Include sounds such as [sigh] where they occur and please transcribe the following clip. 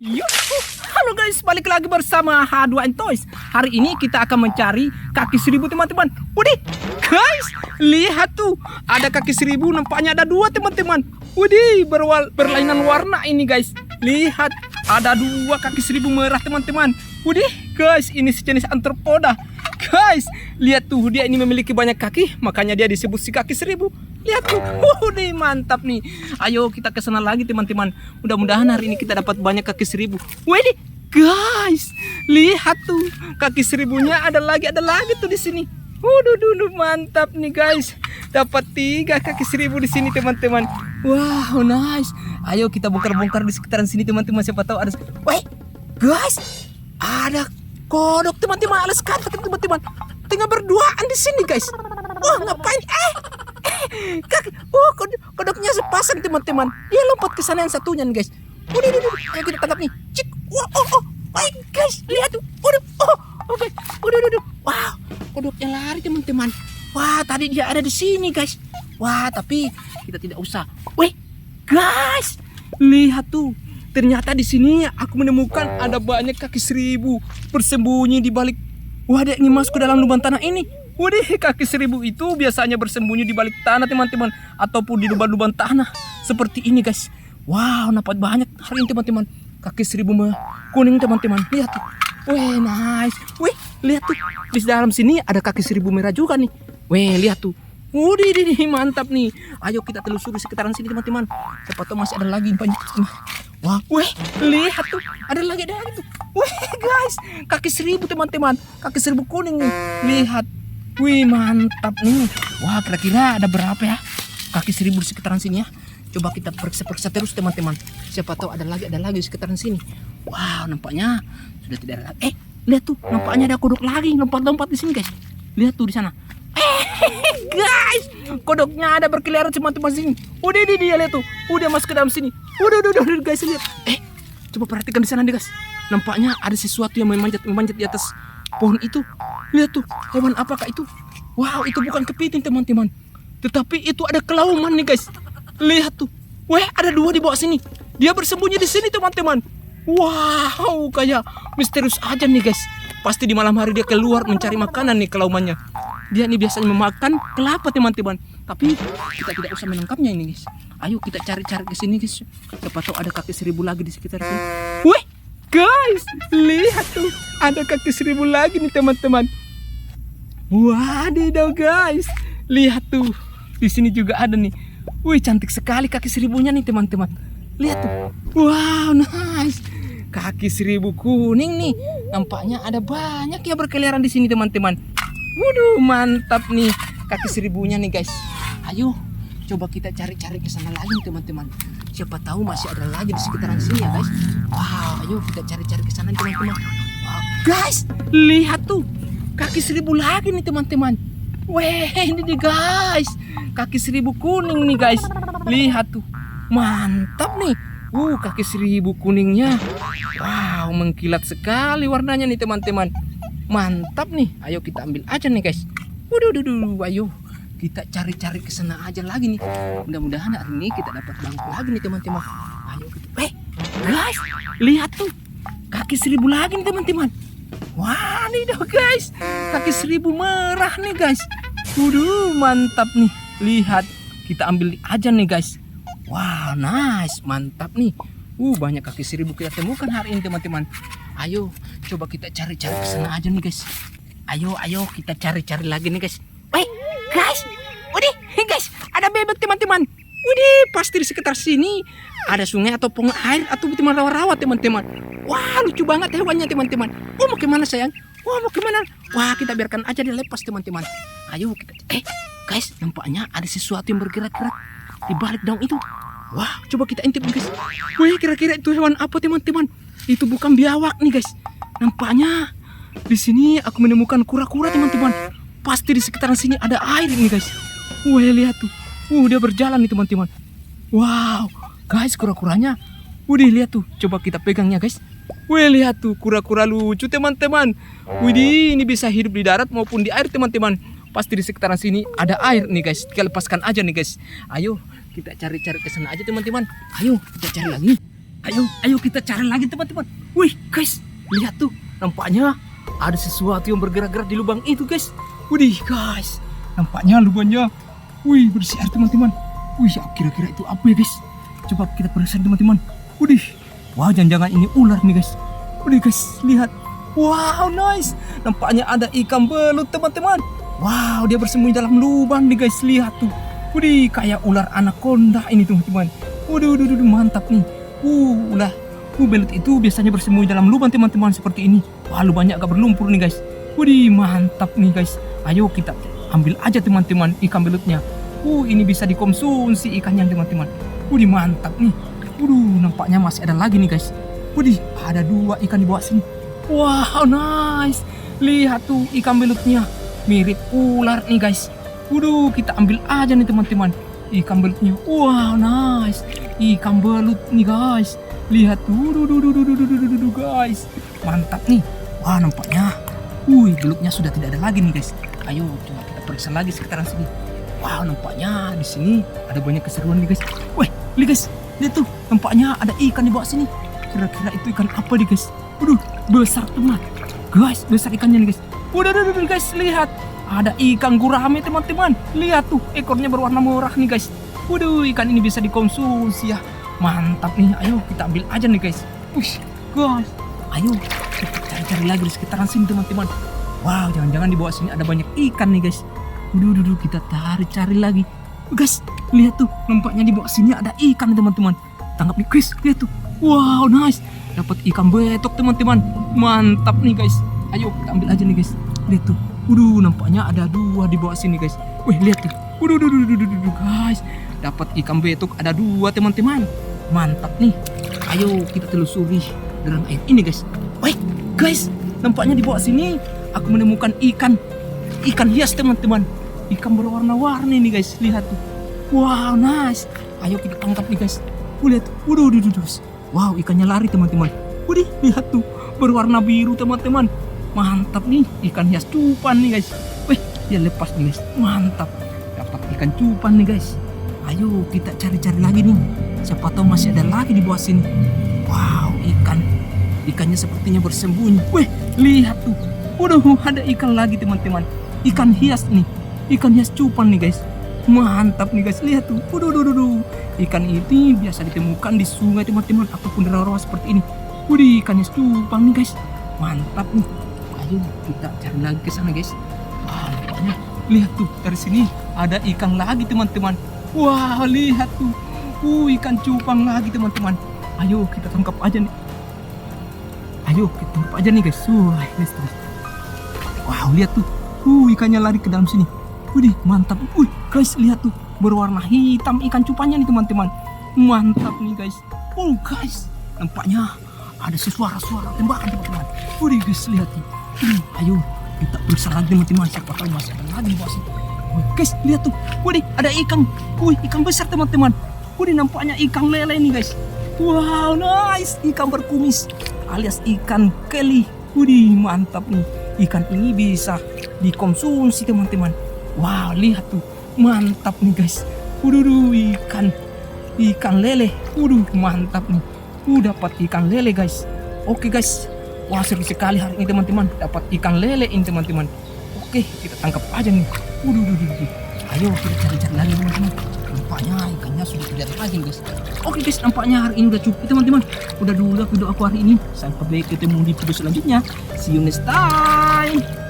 Halo guys, balik lagi bersama H2N Toys. Hari ini kita akan mencari kaki seribu teman-teman. Widih, guys, lihat tuh, ada kaki seribu. Nampaknya ada dua teman-teman. Widih, berwal berlainan warna ini guys. Lihat, ada dua kaki seribu merah teman-teman. Widih, guys, ini sejenis antropoda. Guys, lihat tuh dia ini memiliki banyak kaki, makanya dia disebut si kaki seribu. Lihat tuh, [laughs] uh, nih mantap nih. Ayo kita ke sana lagi teman-teman. Mudah-mudahan hari ini kita dapat banyak kaki seribu. Wih, guys, lihat tuh kaki seribunya ada lagi, ada lagi tuh di sini. Waduh, dulu mantap nih guys. Dapat tiga kaki seribu di sini teman-teman. Wow, nice. Ayo kita bongkar-bongkar di sekitaran sini teman-teman. Siapa tahu ada. Wih, guys, ada kodok teman-teman alas kata teman-teman tinggal berduaan di sini guys. Wah ngapain? Eh eh, kaki oh kod kodoknya sepasang teman-teman. Dia lompat ke sana yang satunya nih guys. Udah udah udah ayo kita tangkap nih. Cik wah oh oh. Baik guys. Lihat. Tuh udah oh oke. Udah udah wow kodoknya lari teman-teman. Wah tadi dia ada di sini guys. Wah tapi kita tidak usah. Weh guys. Lihat tuh Ternyata di sini aku menemukan ada banyak kaki seribu bersembunyi di balik wadah ini masuk ke dalam lubang tanah ini. Waduh, kaki seribu itu biasanya bersembunyi di balik tanah teman-teman ataupun di lubang-lubang tanah seperti ini guys. Wow, nampak banyak hari ini teman-teman. Kaki seribu kuning teman-teman. Lihat tuh. Wih, nice. Wih, lihat tuh. Di dalam sini ada kaki seribu merah juga nih. Wih, lihat tuh. Wudi, ini mantap nih. Ayo kita telusuri sekitaran sini teman-teman. Siapa tahu masih ada lagi banyak. Wah, weh, lihat tuh, ada lagi ada lagi tuh. Weh, guys, kaki seribu teman-teman, kaki seribu kuning nih. Lihat, wih mantap nih. Wah, kira-kira ada berapa ya? Kaki seribu di sekitaran sini ya. Coba kita periksa-periksa terus teman-teman. Siapa tahu ada lagi ada lagi di sekitaran sini. Wow, nampaknya sudah tidak ada lagi. Eh, lihat tuh, nampaknya ada kodok lagi lompat-lompat di sini guys. Lihat tuh di sana. Guys, kodoknya ada berkeliaran teman-teman sini. Udah, dia, dia lihat tuh. Udah masuk ke dalam sini. Udah, udah, udah, guys lihat. Eh, coba perhatikan di sana nih guys. Nampaknya ada sesuatu yang memanjat memanjat di atas pohon itu. Lihat tuh, hewan apakah itu? Wow, itu bukan kepiting teman-teman. Tetapi itu ada kelauman nih guys. Lihat tuh. Weh, ada dua di bawah sini. Dia bersembunyi di sini teman-teman. Wow, kayak misterius aja nih guys. Pasti di malam hari dia keluar mencari makanan nih kelaumannya. Dia ini biasanya memakan kelapa teman-teman. Tapi kita tidak usah menangkapnya ini guys. Ayo kita cari-cari ke sini guys. Siapa tahu ada kaki seribu lagi di sekitar sini. Wih, guys, lihat tuh. Ada kaki seribu lagi nih teman-teman. Wadidaw guys, lihat tuh. Di sini juga ada nih. Wih, cantik sekali kaki seribunya nih teman-teman. Lihat tuh. Wow, nice. Kaki seribu kuning nih. Nampaknya ada banyak ya berkeliaran di sini teman-teman. Waduh, mantap nih kaki seribunya nih guys. Ayo, coba kita cari-cari ke sana lagi teman-teman. Siapa tahu masih ada lagi di sekitaran sini ya guys. Wow, ayo kita cari-cari ke sana teman-teman. Wow, guys, lihat tuh kaki seribu lagi nih teman-teman. Weh, ini nih guys, kaki seribu kuning nih guys. Lihat tuh, mantap nih. Uh, kaki seribu kuningnya. Wow, mengkilat sekali warnanya nih teman-teman. Mantap nih. Ayo kita ambil aja nih guys. Waduh, waduh, ayo kita cari-cari ke sana aja lagi nih. Mudah-mudahan hari ini kita dapat banyak lagi nih teman-teman. Ayo. Eh, guys, lihat tuh. Kaki seribu lagi nih teman-teman. Wah, nih dong guys. Kaki seribu merah nih guys. Waduh, mantap nih. Lihat, kita ambil aja nih guys. Wah, nice, mantap nih. Uh, banyak kaki seribu kita temukan hari ini teman-teman. Ayo, coba kita cari-cari ke sana aja nih guys. Ayo, ayo kita cari-cari lagi nih guys. Weh, guys, Udih, guys, ada bebek teman-teman. Udih, pasti di sekitar sini ada sungai atau pong air atau teman rawa-rawa teman-teman. Wah, lucu banget hewannya teman-teman. Oh, mau ke mana sayang? Wah, mau ke mana? Wah, kita biarkan aja dia lepas teman-teman. Ayo kita, eh, guys, nampaknya ada sesuatu yang bergerak-gerak di balik daun itu. Wah, coba kita intip guys. Wih, kira-kira itu hewan apa teman-teman? Itu bukan biawak nih guys. Nampaknya di sini aku menemukan kura-kura teman-teman. Pasti di sekitaran sini ada air nih guys. Wih, lihat tuh. Uh, dia berjalan nih teman-teman. Wow, guys, kura-kuranya. Widih, lihat tuh. Coba kita pegangnya guys. Wih, lihat tuh kura-kura lucu teman-teman. Widih, ini bisa hidup di darat maupun di air teman-teman. Pasti di sekitaran sini ada air nih guys. Kita lepaskan aja nih guys. Ayo kita cari-cari ke sana aja teman-teman. Ayo kita cari lagi. Ayo, ayo kita cari lagi teman-teman. Wih, guys, lihat tuh. Nampaknya ada sesuatu yang bergerak-gerak di lubang itu, guys. Wih, guys. Nampaknya lubangnya, wih, bersiar teman-teman. Wih, kira-kira itu apa ya, guys? Coba kita periksa teman-teman. Wih, wah, jangan-jangan ini ular nih, guys. Wih, guys, lihat. Wow, nice. Nampaknya ada ikan belut, teman-teman. Wow, dia bersembunyi dalam lubang nih, guys. Lihat tuh. Wih, kayak ular anaconda ini, teman-teman. Waduh, waduh, waduh, mantap nih. Uh, ulah. Uh, belut itu biasanya bersembunyi dalam lubang teman-teman seperti ini. Wah, lubangnya agak berlumpur nih guys. Widih, mantap nih guys. Ayo kita ambil aja teman-teman ikan belutnya. Uh, ini bisa dikonsumsi ikannya teman-teman. Widih, mantap nih. Waduh, nampaknya masih ada lagi nih guys. Widih, ada dua ikan di bawah sini. Wow, nice. Lihat tuh ikan belutnya. Mirip ular nih guys. Waduh, kita ambil aja nih teman-teman. Ikan belutnya. Wow, nice. Eh, ikan belut nih guys. Lihat, tuh, guys. Mantap nih. Wah, nampaknya. Wih, belutnya sudah tidak ada lagi nih guys. Ayo, coba kita periksa lagi sekitaran sini. Wah, nampaknya di sini ada banyak keseruan nih guys. Wih, lihat guys, lihat tuh, nampaknya ada ikan di bawah sini. Kira-kira itu ikan apa nih guys? Waduh, besar teman. Guys, besar ikannya nih guys. Waduh, guys, lihat ada ikan gurame teman-teman lihat tuh ekornya berwarna merah nih guys Waduh, ikan ini bisa dikonsumsi ya. Mantap nih. Ayo kita ambil aja nih guys. Wih, guys. Ayo kita cari-cari lagi di sekitaran sini teman-teman. Wow, jangan-jangan di bawah sini ada banyak ikan nih guys. Waduh, waduh, kita cari-cari lagi. Guys, lihat tuh. Nampaknya di bawah sini ada ikan teman-teman. Tangkap nih guys. Lihat tuh. Wow, nice. Dapat ikan betok teman-teman. Mantap nih guys. Ayo kita ambil aja nih guys. Lihat tuh. Waduh, nampaknya ada dua di bawah sini guys. Wih, lihat tuh. Waduh, waduh, waduh, waduh, waduh, guys. Dapat ikan betok ada dua teman-teman. Mantap nih. Ayo kita telusuri dalam air ini guys. Wih guys nampaknya di bawah sini aku menemukan ikan. Ikan hias teman-teman. Ikan berwarna-warni nih guys. Lihat tuh. Wow nice. Ayo kita tangkap nih guys. Lihat. Waduh waduh waduh wow ikannya lari teman-teman. Waduh, lihat tuh. Berwarna biru teman-teman mantap nih ikan hias cupan nih guys Wih, dia lepas nih guys mantap dapat ikan cupan nih guys Ayo kita cari-cari lagi nih. Siapa tahu masih ada lagi di bawah sini. Wow, ikan. Ikannya sepertinya bersembunyi. Wih, lihat tuh. Waduh, ada ikan lagi teman-teman. Ikan hias nih. Ikan hias cupan nih guys. Mantap nih guys, lihat tuh. Waduh, waduh, waduh. Ikan ini biasa ditemukan di sungai teman-teman ataupun di rawa seperti ini. Ikan hias cupang nih guys. Mantap nih. Ayo kita cari lagi ke sana guys. Wah, lihat tuh dari sini ada ikan lagi teman-teman. Wah, lihat tuh. Uh, ikan cupang lagi teman-teman. Ayo kita tangkap aja nih. Ayo kita tangkap aja nih guys. Wah, guys. Wow, lihat tuh. Uh, ikannya lari ke dalam sini. Wih, mantap. Wih, guys, lihat tuh. Berwarna hitam ikan cupangnya nih teman-teman. Mantap nih guys. Oh, guys. Nampaknya ada suara-suara tembakan teman-teman. Wih, guys, lihat tuh. [clears throat] Ayo kita periksa lagi teman-teman. Siapa tahu masih ada lagi sini. Guys, lihat tuh. Wih, ada ikan. Wih, ikan besar teman-teman. Wih, nampaknya ikan lele nih guys. Wow, nice. Ikan berkumis alias ikan keli. Wih, mantap nih. Ikan ini bisa dikonsumsi teman-teman. Wow, lihat tuh. Mantap nih guys. Waduh, ikan. Ikan lele. Waduh, mantap nih. Uh, dapat ikan lele guys. Oke guys. Wah, seru sekali hari ini teman-teman. Dapat ikan lele ini teman-teman. Oke, kita tangkap aja nih. Waduh, waduh, waduh. Ayo kita cari-cari lagi teman-teman. Nampaknya ikannya sudah tidak lagi guys. Oke guys, nampaknya hari ini udah cukup teman-teman. Udah dulu video aku hari ini. Sampai ketemu di video selanjutnya. See you next time.